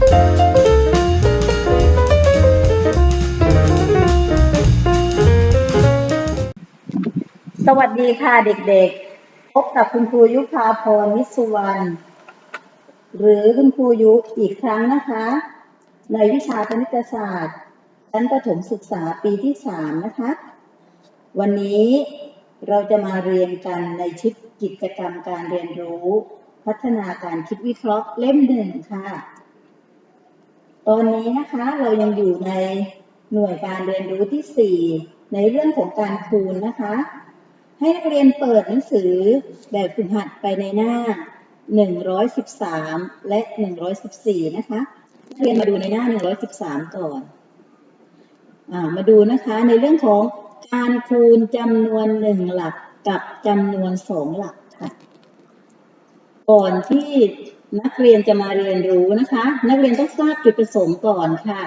สวัสดีค่ะเด็กๆ พบกับคุณครูยุพาพรวิสุวรรณหรือคุณครูยุอีกครั้งนะคะ ในวิชาคณิตศาสตร์ ชั้นประถมศึกษาปีที่สามนะคะ วันนี้เราจะมาเรียนกันในชุดกิจกรรมการเรียนรู้ พัฒนาการคิดวิเคราะห์เล่มหนึ่งค่ะ ตอนนี้นะคะเรายังอยู่ในหน่วยการเรียนรู้ที่ 4 ในเรื่องของการคูณนะคะ ให้นักเรียนเปิดหนังสือแบบฝึกหัดไปในหน้า 113 และ 114 นะคะนักเรียนมาดูในหน้า 113 ก่อนอมาดูนะคะในเรื่องของการคูณจำนวนหนึ่งหลักกับจำนวนสองหลักค่ะ ก่อนที่ นักเรียนจะมาเรียนรู้นะคะ นักเรียนต้องทราบจุดประสงค์ก่อนค่ะ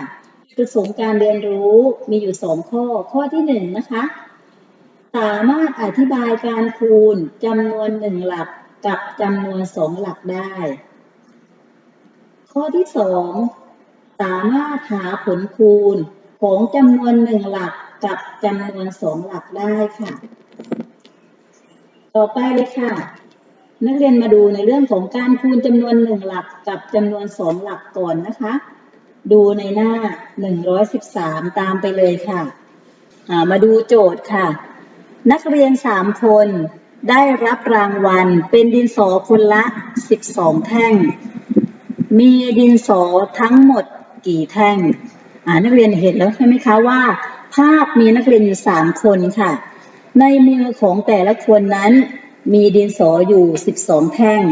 จุดประสงค์การเรียนรู้มีอยู่สองข้อ ข้อที่หนึ่งนะคะ สามารถอธิบายการคูณจำนวนหนึ่งหลักกับจำนวนสองหลักได้ ข้อที่สองสามารถหาผลคูณของจำนวนหนึ่งหลักกับจำนวนสองหลักได้ค่ะ ต่อไปเลยค่ะ นักเรียนมาดูในเรื่องของการคูณจำนวนหนึ่งหลักกับจำนวนสองหลักก่อนนะคะ ดูในหน้า 113 ตามไปเลยค่ะ มาดูโจทย์ค่ะ นักเรียน 3 คนได้รับรางวัลเป็นดินสอคนละ 12 แท่ง มีดินสอทั้งหมดกี่แท่ง นักเรียนเห็นแล้วใช่ไหมคะว่า ภาพมีนักเรียนอยู่ 3 คนค่ะ ในมือของแต่ละคนนั้น มีดินสออยู่ 12 แท่ง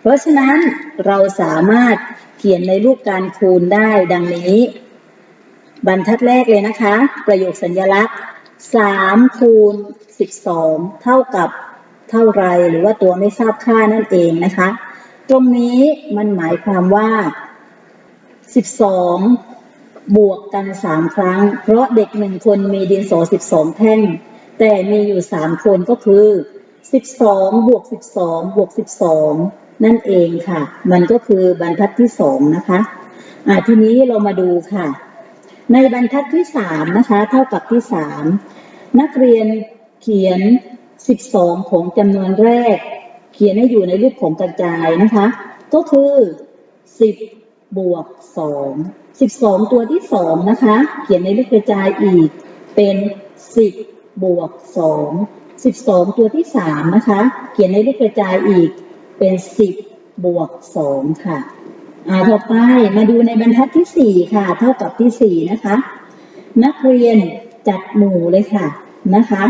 เพราะฉะนั้นเราสามารถเขียนในรูปการคูณได้ดังนี้ บรรทัดแรกเลยนะคะ ประโยคสัญลักษณ์ 3 คูณ 12 เท่ากับเท่าไรหรือว่าตัวไม่ทราบค่านั่นเองนะคะ ตรงนี้มันหมายความว่า 12 บวกกัน 3 ครั้ง เพราะเด็กหนึ่งคนมีดินสอ 12 แท่ง แต่มีอยู่ 3 คนก็คือ 12 บวก 12 บวก 12 นั่นเองค่ะ มันก็คือบรรทัดที่ 2 นะคะอ่าทีนี้เรามาดูค่ะ ในบรรทัดที่ 3 นะคะ เท่ากับที่ 3 นักเรียนเขียน 12 ของจำนวนแรก เขียนให้อยู่ในรูปของกระจายนะคะ ก็คือ 10 บวก 2 12 ตัวที่ 2 นะคะ เขียนในรูปกระจายอีกเป็น 10 บวก 2 12 ตัวที่ 3 นะคะ เขียนในรูปกระจายอีกเป็น 10 บวก 2 ค่ะอ่าต่อไปมาดูในบรรทัดที่ 4 ค่ะ เท่ากับที่ 4 นะคะ นักเรียนจัดหมู่เลยค่ะนะคะ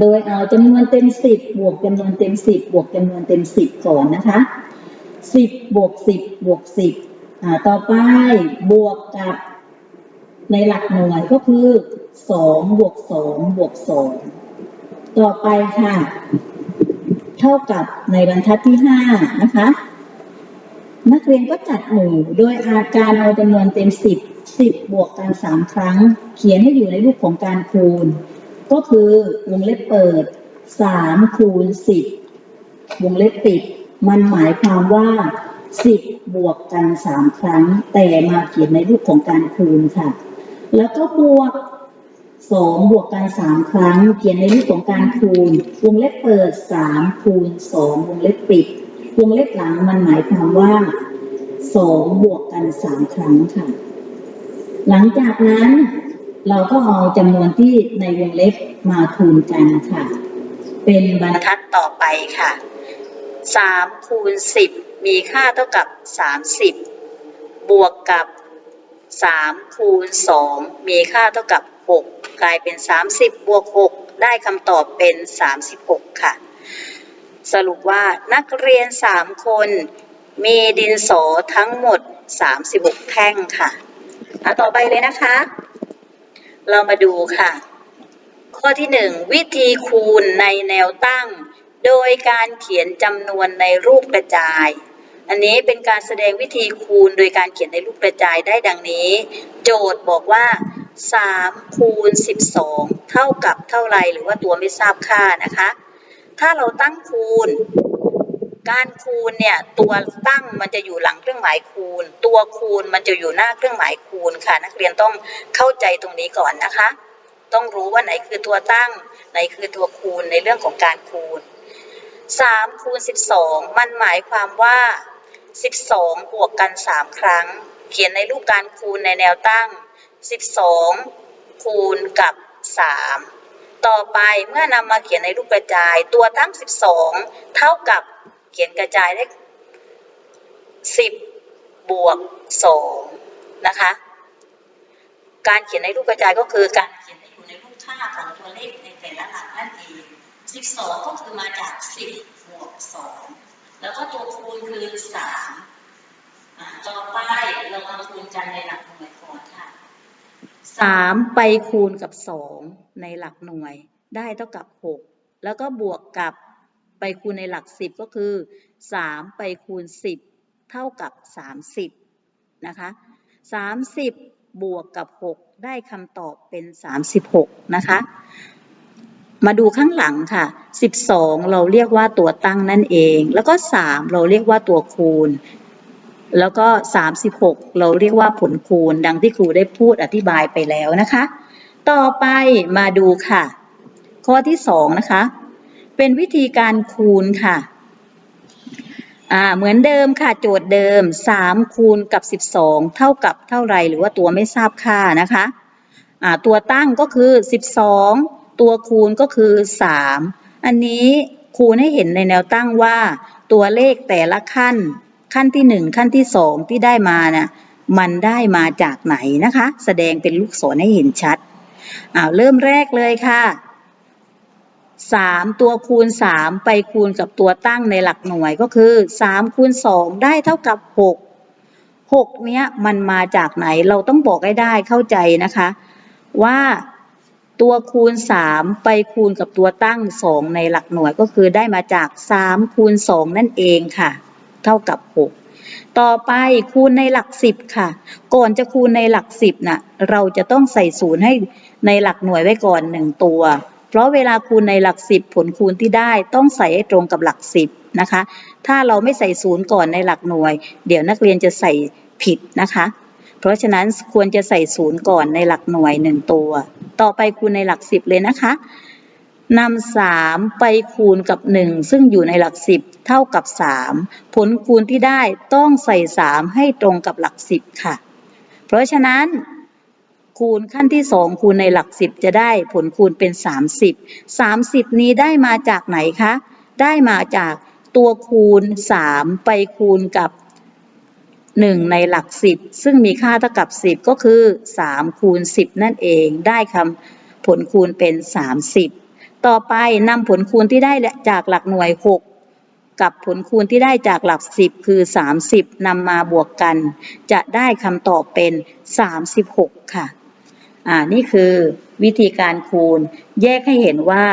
โดยเอาจำนวนเต็ม 10 บวกจำนวนเต็ม 10 บวกจำนวนเต็ม 10 ก่อนนะคะ 10 บวก 10 บวก 10อ่าต่อไปบวกกับในหลักหน่วยก็คือ 2 บวก 2 บวก 2 ต่อไปค่ะ เท่ากับในบรรทัดที่5นะคะ นักเรียนก็จัดหมู่โดยอาการเอาจำนวนเต็ม10 10บบวกกัน3ครั้ง เขียนให้อยู่ในรูปของการคูณ ก็คือวงเล็บเปิด3คูณ10วงเล็บปิด มันหมายความว่า10บบวกกัน3ครั้ง แต่มาเขียนในรูปของการคูณค่ะ แล้วก็บวก 2บวกกัน3ครั้ง เขียนในรูปของการคูณ วงเล็บเปิด3คูณ2วงเล็บปิด วงเล็บหลังมันหมายความว่า2บวกกัน3ครั้งค่ะ หลังจากนั้นเราก็เอาจำนวนที่ในวงเล็บมาคูณกันค่ะ เป็นบรรทัดต่อไปค่ะ3คูณ10มีค่าเท่ากับ30บบวกกับ3คูณ2มีค่าเท่ากับ 6 กลายเป็น 30 บวก 6 ได้คำตอบเป็น 36 ค่ะ สรุปว่านักเรียน 3 คนมีดินสอทั้งหมด 36 แท่งค่ะอะ ต่อไปเลยนะคะ เรามาดูค่ะ ข้อที่ 1 วิธีคูณในแนวตั้ง โดยการเขียนจำนวนในรูปกระจายอันนี้เป็นการแสดงวิธีคูณโดยการเขียนในรูปกระจายได้ดังนี้ โจทย์บอกว่า 3คูณ12เท่ากับเท่าไรหรือว่าตัวไม่ทราบค่านะคะ ถ้าเราตั้งคูณ การคูณเนี่ยตัวตั้งมันจะอยู่หลังเครื่องหมายคูณ ตัวคูณมันจะอยู่หน้าเครื่องหมายคูณค่ะ นักเรียนต้องเข้าใจตรงนี้ก่อนนะคะ ต้องรู้ว่าไหนคือตัวตั้งไหนคือตัวคูณในเรื่องของการคูณ3คูณ12มันหมายความว่า12บวกกัน3ครั้ง เขียนในรูปการคูณในแนวตั้ง 12 คูณกับ 3 ต่อไปเมื่อนำมาเขียนในรูปกระจาย ตัวตั้ง 12 เท่ากับเขียนกระจายได้ 10 บวก 2 นะคะ การเขียนในรูปกระจายก็คือการเขียนให้อยู่ในรูปค่าของตัวเลขในแต่ละหลักนั่นเอง 12 ก็คือมาจาก 10 บวก 2 แล้วก็ตัวคูณคือ 3 ต่อไปเรามาคูณกันในหลักหน่วยก่อนค่ะ 3ไปคูณกับ2ในหลักหน่วย ได้เท่ากับ6แล้วก็บวกกับไปคูณในหลัก10ก็คือ3ไปคูณ10เท่ากับ30นะคะ30บวกกับ6ได้คำตอบเป็น36นะคะมาดูข้างหลังค่ะ 12 เราเรียกว่าตัวตั้งนั่นเอง แล้วก็ 3 เราเรียกว่าตัวคูณ แล้วก็ 36 เราเรียกว่าผลคูณ ดังที่ครูได้พูดอธิบายไปแล้วนะคะ ต่อไปมาดูค่ะ ข้อที่ 2 นะคะ เป็นวิธีการคูณค่ะเหมือนเดิมค่ะโจทย์เดิม 3 คูณกับ 12 เท่ากับเท่าไรหรือว่าตัวไม่ทราบค่านะคะตัวตั้งก็คือ 12 ตัวคูณก็คือ 3 อันนี้คูณให้เห็นในแนวตั้งว่า ตัวเลขแต่ละขั้น ขั้นที่1ขั้นที่2ที่ได้มาน่ะมันได้มาจากไหนนะคะ แสดงเป็นลูกศรให้เห็นชัดอ่าเริ่มแรกเลยค่ะสามตัวคูณสามไปคูณกับตัวตั้งในหลักหน่วยก็คือสามคูณสองได้เท่ากับหกหกเนี้ยมันมาจากไหนเราต้องบอกให้ได้เข้าใจนะคะ ว่าตัวคูณสามไปคูณกับตัวตั้งสองในหลักหน่วยก็คือได้มาจากสามคูณสองนั่นเองค่ะ เท่ากับหกต่อไปคูณในหลักสิบค่ะ ก่อนจะคูณในหลักสิบน่ะเราจะต้องใส่ศูนย์ให้ในหลักหน่วยไว้ก่อนหนึ่งตัว เพราะเวลาคูณในหลักสิบผลคูณที่ได้ต้องใส่ให้ตรงกับหลักสิบนะคะ ถ้าเราไม่ใส่ศูนย์ก่อนในหลักหน่วย เดี๋ยวนักเรียนจะใส่ผิดนะคะเพราะฉะนั้นควรจะใส่ศูนย์ก่อนในหลักหน่วยหนึ่งตัว ต่อไปคูณในหลักสิบเลยนะคะ นำสามไปคูณกับหนึ่งซึ่งอยู่ในหลักสิบเท่ากับสามผลคูณที่ได้ต้องใส่สามให้ตรงกับหลักสิบค่ะ เพราะฉะนั้นคูณขั้นที่สองคูณในหลักสิบจะได้ผลคูณเป็น30 30นี้ได้มาจากไหนคะ ได้มาจากตัวคูณ3ไปคูณกับ1ในหลักสิบซึ่งมีค่าเท่ากับ10ก็คือ3คูณ10นั่นเองได้คำผลคูณเป็น30 ต่อไปนำผลคูณที่ได้จากหลักหน่วย 6 กับผลคูณที่ได้จากหลัก 10 คือ 30นำมาบวกกัน จะได้คำตอบเป็น 36 ค่ะ อ่า นี่คือวิธีการคูณ แยกให้เห็นว่า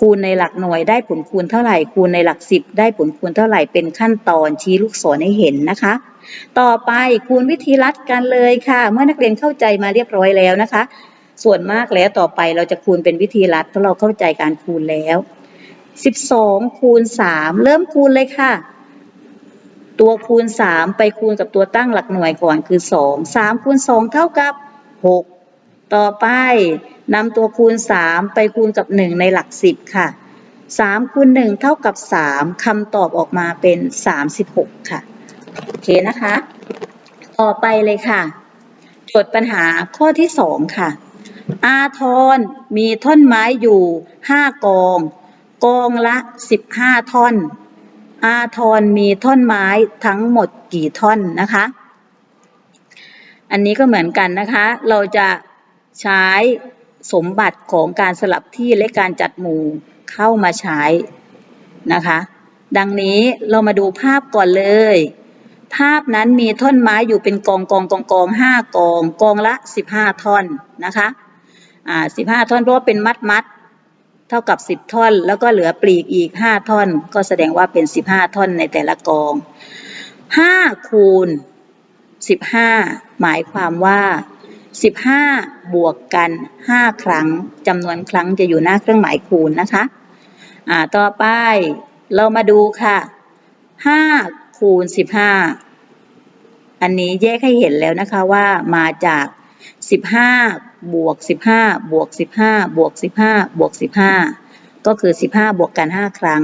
คูณในหลักหน่วยได้ผลคูณเท่าไหร่ คูณในหลักสิบได้ผลคูณเท่าไหร่ เป็นขั้นตอนชี้ลูกศรให้เห็นนะคะต่อไปคูณวิธีรัดกันเลยค่ะ เมื่อนักเรียนเข้าใจมาเรียบร้อยแล้วนะคะ ส่วนมากแล้วต่อไปเราจะคูณเป็นวิธีรัดเพราะเราเข้าใจการคูณแล้ว 12 คูณ 3 เริ่มคูณเลยค่ะ ตัวคูณ 3 ไปคูณกับตัวตั้งหลักหน่วยก่อนคือ 2 3 คูณ 2 เท่ากับ 6 ต่อไปนำตัวคูณ 3 ไปคูณกับ 1 ในหลัก 10 ค่ะ 3 คูณ 1 เท่ากับ 3คำตอบออกมาเป็น 36 ค่ะ โอเคนะคะ ต่อไปเลยค่ะ โจทย์ปัญหาข้อที่ 2 ค่ะ อาทรมีท่อนไม้อยู่5กอง กองละ15ท่อน อาทรมีท่อนไม้ทั้งหมดกี่ท่อนนะคะ อันนี้ก็เหมือนกันนะคะ เราจะใช้สมบัติของการสลับที่และการจัดหมู่เข้ามาใช้นะคะ ดังนี้เรามาดูภาพก่อนเลย ภาพนั้นมีท่อนไม้อยู่เป็นกองกองกองกองห้ากอง กองละ15ท่อนนะคะ อ่า15ท่อนเพราะว่าเป็นมัดมัดเท่ากับ10ท่อน แล้วก็เหลือปลีกอีก5ท่อน ก็แสดงว่าเป็น15ท่อนในแต่ละกอง5คูณ15หมายความว่า15บห้าบวกกัน5ครั้งจำนวนครั้งจะอยู่หน้าเครื่องหมายคูณนะคะอ่าต่อไปเรามาดูค่ะห้าคูณสิบห้าอันนี้แยกให้เห็นแล้วนะคะว่ามาจากสิบห้า บวกสิบห้าบวกสิบห้าบวกสิบห้าบวกสิบห้าก็คือสิบห้าบวกกันห้าครั้ง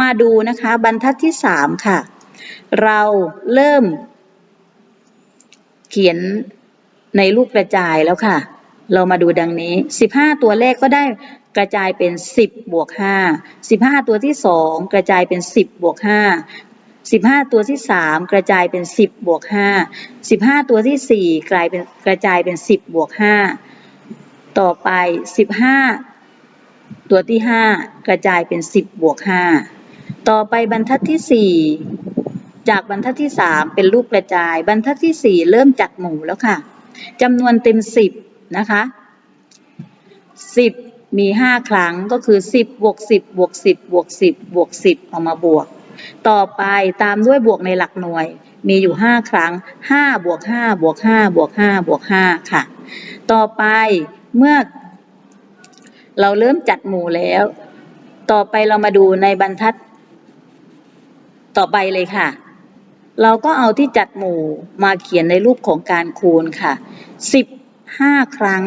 มาดูนะคะบรรทัดที่สามค่ะ เราเริ่ม เขียนในรูปกระจายแล้วค่ะ เรามาดูดังนี้15ตัวแรกก็ได้กระจายเป็น 10บวก5 15 ตัวที่ 2 กระจายเป็น 10บวก5 15 ตัวที่ 3 กระจายเป็น 10บวก5 15 ตัวที่ 4 กลายเป็นกระจายเป็น 10บวก5ต่อไป 15 ตัวที่ 5 กระจายเป็น 10บวก5ต่อไปบรรทัดที่ 4 จากบรรทัดที่ 3 เป็นรูปกระจาย บรรทัดที่ 4 เริ่มจัดหมู่แล้วค่ะจำนวนเต็ม 10 นะคะ 10 มี 5 ครั้งก็คือ 10บวก10บวก10บวก10บวก10เอามาบวก ต่อไปตามด้วยบวกในหลักหน่วย มีอยู่ 5 ครั้ง 5 บวก 5 บวก 5 บวก 5 บวก 5 ค่ะ ต่อไปเมื่อ เราเริ่มจัดหมู่แล้ว ต่อไปเรามาดูในบรรทัด ต่อไปเลยค่ะ เราก็เอาที่จัดหมู่มาเขียนในรูปของการคูณค่ะ 15 ครั้ง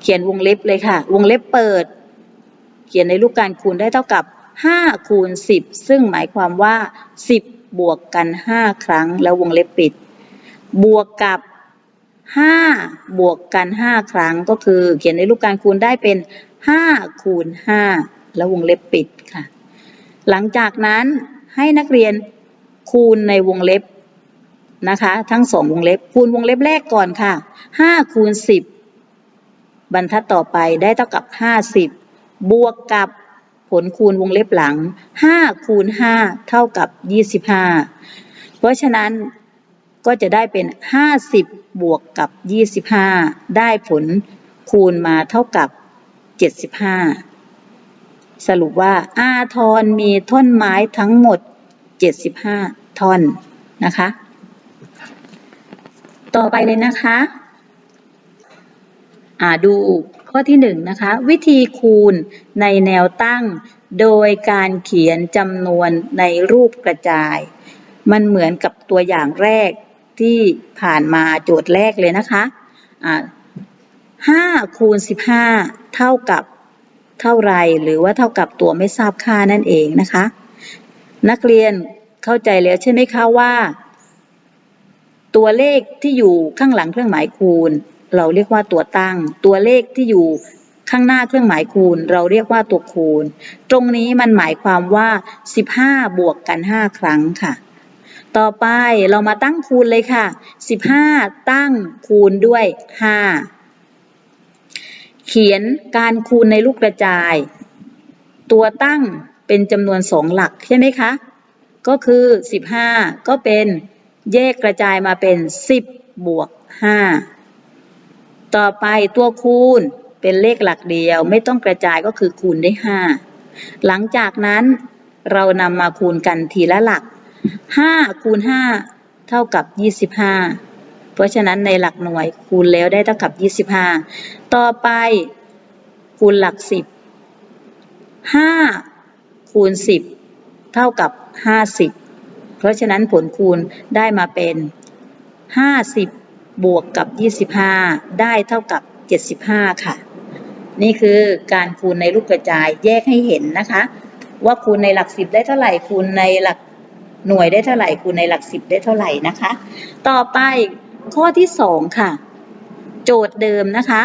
เขียนวงเล็บเลยค่ะ วงเล็บเปิด เขียนในรูปการคูณได้เท่ากับ 5 คูณ 10 ซึ่งหมายความว่า 10 บวกกัน 5 ครั้งแล้ววงเล็บปิด บวกกับ 5 บวกกัน 5 ครั้งก็คือ เขียนในรูปการคูณได้เป็น 5 คูณ 5 แล้ววงเล็บปิดค่ะ หลังจากนั้นให้นักเรียนคูณในวงเล็บนะคะ ทั้งสองวงเล็บ คูณวงเล็บแรกก่อนค่ะ 5 คูณ 10 บรรทัดต่อไปได้เท่ากับ 50 บวกกับ ลคูณวงเล็บหลัง 5 คูณ 5 เท่ากับ 25 เพราะฉะนั้นก็จะได้เป็น 50 บวกกับ 25 ได้ผลคูณมาเท่ากับ 75 สรุปว่าอาทรมีท่อนไม้ทั้งหมด 75 ท่อนนะคะ ต่อไปเลยนะคะ อ่าดู ข้อที่หนึ่งนะคะวิธีคูณในแนวตั้ง โดยการเขียนจำนวนในรูปกระจาย มันเหมือนกับตัวอย่างแรกที่ผ่านมาโจทย์แรกเลยนะคะอ่าห้าคูณสิบห้าเท่ากับเท่าไรหรือว่าเท่ากับตัวไม่ทราบค่านั่นเองนะคะ นักเรียนเข้าใจแล้วใช่ไหมคะว่า ตัวเลขที่อยู่ข้างหลังเครื่องหมายคูณ เราเรียกว่าตัวตั้ง ตัวเลขที่อยู่ข้างหน้าเครื่องหมายคูณ เราเรียกว่าตัวคูณ ตรงนี้มันหมายความว่า 15 บวกกัน 5 ครั้งค่ะ ต่อไปเรามาตั้งคูณเลยค่ะ 15 ตั้งคูณด้วย 5 เขียนการคูณในลูกกระจาย ตัวตั้งเป็นจำนวนสองหลักใช่ไหมคะ ก็คือ 15 ก็เป็นแยกกระจายมาเป็น 10 บวก 5 ต่อไปตัวคูณเป็นเลขหลักเดียว ไม่ต้องกระจายก็คือคูณได้ 5 หลังจากนั้นเรานำมาคูณกันทีละหลัก 5 คูณ 5 เท่ากับ 25 เพราะฉะนั้นในหลักหน่วยคูณแล้วได้เท่ากับ 25 ต่อไปคูณหลัก 10 5 คูณ 10 เท่ากับ 50 เพราะฉะนั้นผลคูณได้มาเป็น 50 บวกกับ 25 ได้เท่ากับ 75 ค่ะ นี่คือการคูณในรูปกระจายแยกให้เห็นนะคะ ว่าคูณในหลัก 10 ได้เท่าไหร่คูณในหลักหน่วยได้เท่าไหร่คูณในหลัก 10 ได้เท่าไหร่นะคะ ต่อไปข้อที่ 2 ค่ะ โจทย์เดิมนะคะ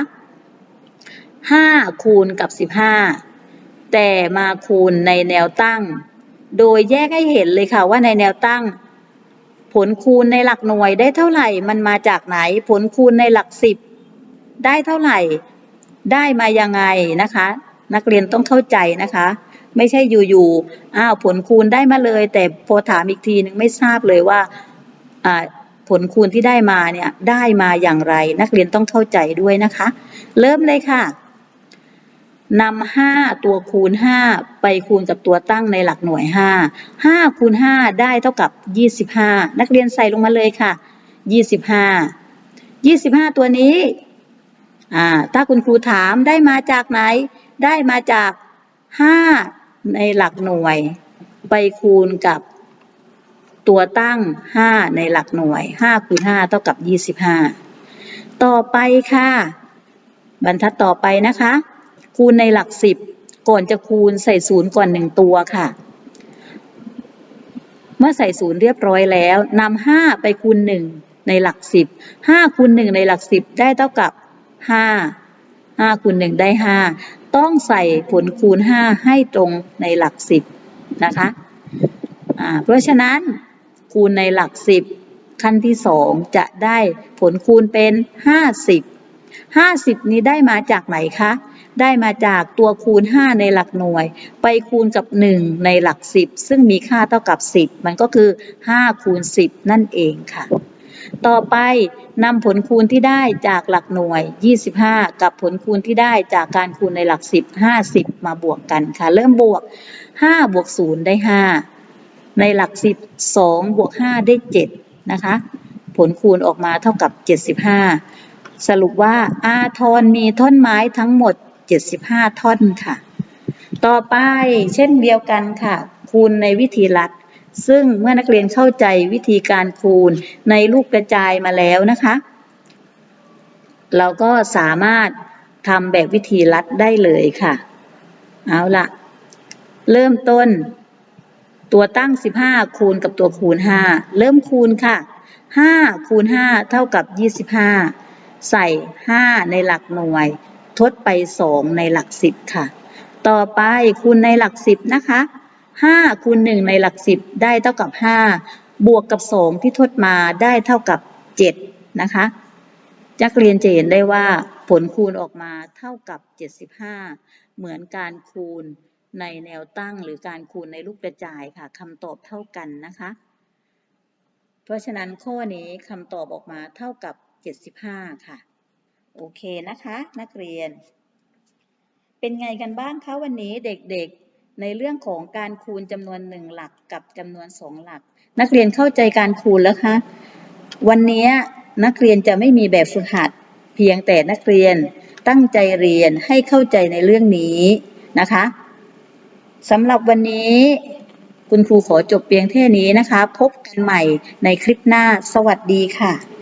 5 คูณกับ 15 แต่มาคูณในแนวตั้ง โดยแยกให้เห็นเลยค่ะว่าในแนวตั้ง ผลคูณในหลักหน่วยได้เท่าไหร่ มันมาจากไหน ผลคูณในหลักสิบได้เท่าไหร่ ได้มายังไงนะคะ นักเรียนต้องเข้าใจนะคะ ไม่ใช่อยู่ๆ อ้าวผลคูณได้มาเลย แต่พอถามอีกทีนึงไม่ทราบเลยว่าอ่าผลคูณที่ได้มาเนี่ยได้มาอย่างไร นักเรียนต้องเข้าใจด้วยนะคะ เริ่มเลยค่ะ นำห้าตัวคูณห้าไปคูณกับตัวตั้งในหลักหน่วยห้าห้าคูณห้าได้เท่ากับยี่สิบห้านักเรียนใส่ลงมาเลยค่ะยี่สิบห้ายี่สิบห้าตัวนี้อ่าถ้าคุณครูถามได้มาจากไหน ได้มาจากห้าในหลักหน่วย ไปคูณกับตัวตั้ง5ในหลักหน่วย5คูณ5เท่ากับ25ต่อไปค่ะ บรรทัดต่อไปนะคะ คูณในหลัก10ก่อนจะคูณใส่ศูนย์ก่อนหนึ่งตัวค่ะ เมื่อใส่ศูนย์เรียบร้อยแล้วนำห้าไปคูณหนึ่งในหลักสิบห้าคูณหนึ่งในหลักสิบได้เท่ากับห้าห้าคูณหนึ่งได้ห้าต้องใส่ผลคูณห้าให้ตรงในหลักสิบนะคะเพราะฉะนั้นคูณในหลักสิบขั้นที่สองจะได้ผลคูณเป็นห้าสิบห้าสิบนี้ได้มาจากไหนคะ ได้มาจากตัวคูณ 5 ในหลักหน่วย ไปคูณกับ 1 ในหลัก 10 ซึ่งมีค่าเท่ากับ 10 มันก็คือ 5 คูณ 10 นั่นเองค่ะ ต่อไปนำผลคูณที่ได้จากหลักหน่วย 25 กับผลคูณที่ได้จากการคูณในหลัก 10 50 มาบวกกันค่ะ เริ่มบวก 5 บวก 0 ได้ 5 ในหลัก 10 2 บวก 5 ได้ 7 นะคะ ผลคูณออกมาเท่ากับ 75สรุปว่าอาทรมีท่อนไม้ทั้งหมด 75 ท่อนค่ะ ต่อไปเช่นเดียวกันค่ะ คูณในวิธีลัด ซึ่งเมื่อนักเรียนเข้าใจวิธีการคูณในลูกกระจายมาแล้วนะคะ เราก็สามารถทำแบบวิธีลัดได้เลยค่ะ เอาละเริ่มต้น ตัวตั้ง 15 คูณกับตัวคูณ 5 เริ่มคูณค่ะ 5 คูณ 5 เท่ากับ 25 ใส่ 5 ในหลักหน่วย ทดไป2ในหลัก10ค่ะ ต่อไปคูณในหลัก10นะคะ5คูณ1ในหลัก10ได้เท่ากับ5บวกกับ2ที่ทดมาได้เท่ากับ7นะคะนักเรียนจะเห็นได้ว่าผลคูณออกมาเท่ากับ 75 เหมือนการคูณในแนวตั้งหรือการคูณในลูกกระจายค่ะคำตอบเท่ากันนะคะ เพราะฉะนั้นข้อนี้คำตอบออกมาเท่ากับ 75 ค่ะ โอเคนะคะ นักเรียน เป็นไงกันบ้างคะวันนี้เด็กๆ ในเรื่องของการคูณจำนวนหนึ่งหลักกับจำนวนสองหลัก นักเรียนเข้าใจการคูณแล้วคะ วันนี้นักเรียนจะไม่มีแบบฝึกหัด เพียงแต่นักเรียนตั้งใจเรียนให้เข้าใจในเรื่องนี้นะคะสำหรับวันนี้คุณครูขอจบเพียงแค่นี้นะคะ พบกันใหม่ในคลิปหน้า สวัสดีค่ะ